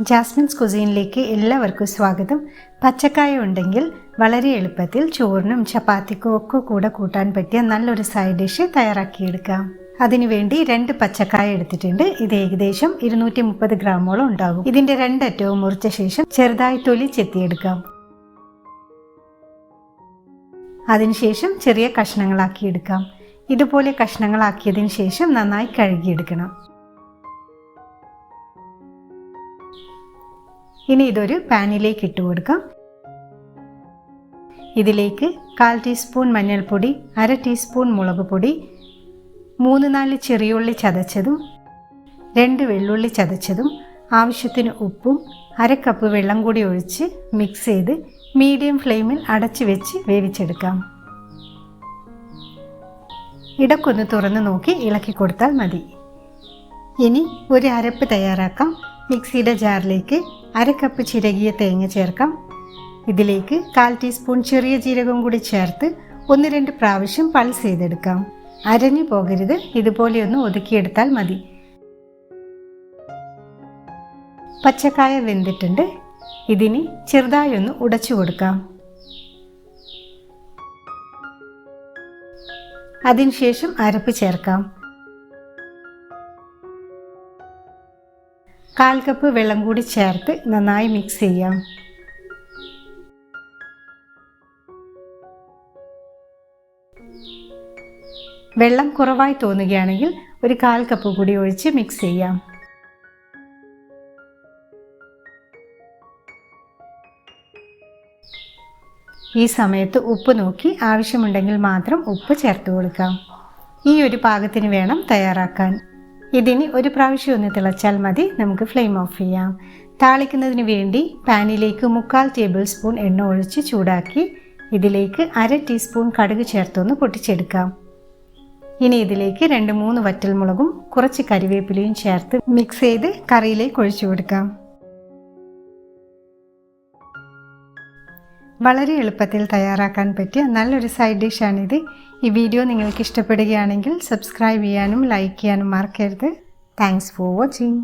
Jasmine's കുസീനിലേക്ക് എല്ലാവർക്കും സ്വാഗതം. പച്ചക്കായ ഉണ്ടെങ്കിൽ വളരെ എളുപ്പത്തിൽ ചോറിനും ചപ്പാത്തിക്കും ഒക്കെ കൂടെ കൂട്ടാൻ പറ്റിയ നല്ലൊരു സൈഡ് ഡിഷ് തയ്യാറാക്കിയെടുക്കാം. അതിനുവേണ്ടി രണ്ട് പച്ചക്കായ എടുത്തിട്ടുണ്ട്. ഇത് ഏകദേശം ഇരുന്നൂറ്റി മുപ്പത് ഗ്രാമോളം ഉണ്ടാകും. ഇതിന്റെ രണ്ടറ്റവും മുറിച്ച ശേഷം ചെറുതായി തൊലി ചെത്തിയെടുക്കാം. അതിനുശേഷം ചെറിയ കഷ്ണങ്ങളാക്കിയെടുക്കാം. ഇതുപോലെ കഷ്ണങ്ങളാക്കിയതിന് ശേഷം നന്നായി കഴുകിയെടുക്കണം. ഇനി ഇതൊരു പാനിലേക്ക് ഇട്ട് കൊടുക്കാം. ഇതിലേക്ക് കാൽ ടീസ്പൂൺ മഞ്ഞൾപ്പൊടി അര ടീസ്പൂൺ മുളക് പൊടി മൂന്ന് നാല് ചെറിയുള്ളി ചതച്ചതും രണ്ട് വെള്ളുള്ളി ചതച്ചതും ആവശ്യത്തിന് ഉപ്പും അര കപ്പ് വെള്ളം കൂടി ഒഴിച്ച് മിക്സ് ചെയ്ത് മീഡിയം ഫ്ലെയിമിൽ അടച്ചു വെച്ച് വേവിച്ചെടുക്കാം. ഇടക്കൊന്ന് തുറന്ന് നോക്കി ഇളക്കി കൊടുത്താൽ മതി. ഇനി ഒരു അരപ്പ് തയ്യാറാക്കാം. മിക്സിയുടെ ജാറിലേക്ക് അര കപ്പ് ചിരകിയ തേങ്ങ ചേർക്കാം. ഇതിലേക്ക് കാൽ ടീസ്പൂൺ ചെറിയ ജീരകം കൂടി ചേർത്ത് ഒന്ന് രണ്ട് പ്രാവശ്യം പൾസ് ചെയ്തെടുക്കാം. അരഞ്ഞു പോകരുത് ഇതുപോലെയൊന്ന് ഒതുക്കിയെടുത്താൽ മതി. പച്ചക്കായ വെന്തിട്ടുണ്ട്. ഇതിന് ചെറുതായി ഒന്ന് ഉടച്ചു കൊടുക്കാം. അതിനുശേഷം അരപ്പ് ചേർക്കാം. കാൽ കപ്പ് വെള്ളം കൂടി ചേർത്ത് നന്നായി മിക്സ് ചെയ്യാം. വെള്ളം കുറവായി തോന്നുകയാണെങ്കിൽ ഒരു കാൽ കപ്പ് കൂടി ഒഴിച്ച് മിക്സ് ചെയ്യാം. ഈ സമയത്ത് ഉപ്പ് നോക്കി ആവശ്യമുണ്ടെങ്കിൽ മാത്രം ഉപ്പ് ചേർത്ത് കൊടുക്കാം. ഈ ഒരു പാകത്തിന് വേണം തയ്യാറാക്കാൻ. ഇതിന് ഒരു പ്രാവശ്യം ഒന്ന് തിളച്ചാൽ മതി. നമുക്ക് ഫ്ലെയിം ഓഫ് ചെയ്യാം. താളിക്കുന്നതിന് വേണ്ടി പാനിലേക്ക് മുക്കാൽ ടേബിൾ സ്പൂൺ എണ്ണ ഒഴിച്ച് ചൂടാക്കി ഇതിലേക്ക് അര ടീസ്പൂൺ കടുക് ചേർത്തൊന്ന് പൊട്ടിച്ചെടുക്കാം. ഇനി ഇതിലേക്ക് രണ്ട് മൂന്ന് വറ്റൽമുളകും കുറച്ച് കരിവേപ്പിലയും ചേർത്ത് മിക്സ് ചെയ്ത് കറിയിലേക്ക് ഒഴിച്ചു കൊടുക്കാം. വളരെ എളുപ്പത്തിൽ തയ്യാറാക്കാൻ പറ്റിയ നല്ലൊരു സൈഡ് ഡിഷാണിത് ഈ വീഡിയോ നിങ്ങൾക്ക് ഇഷ്ടപ്പെടുകയാണെങ്കിൽ സബ്സ്ക്രൈബ് ചെയ്യാനും ലൈക്ക് ചെയ്യാനും മറക്കരുത്. Thanks for watching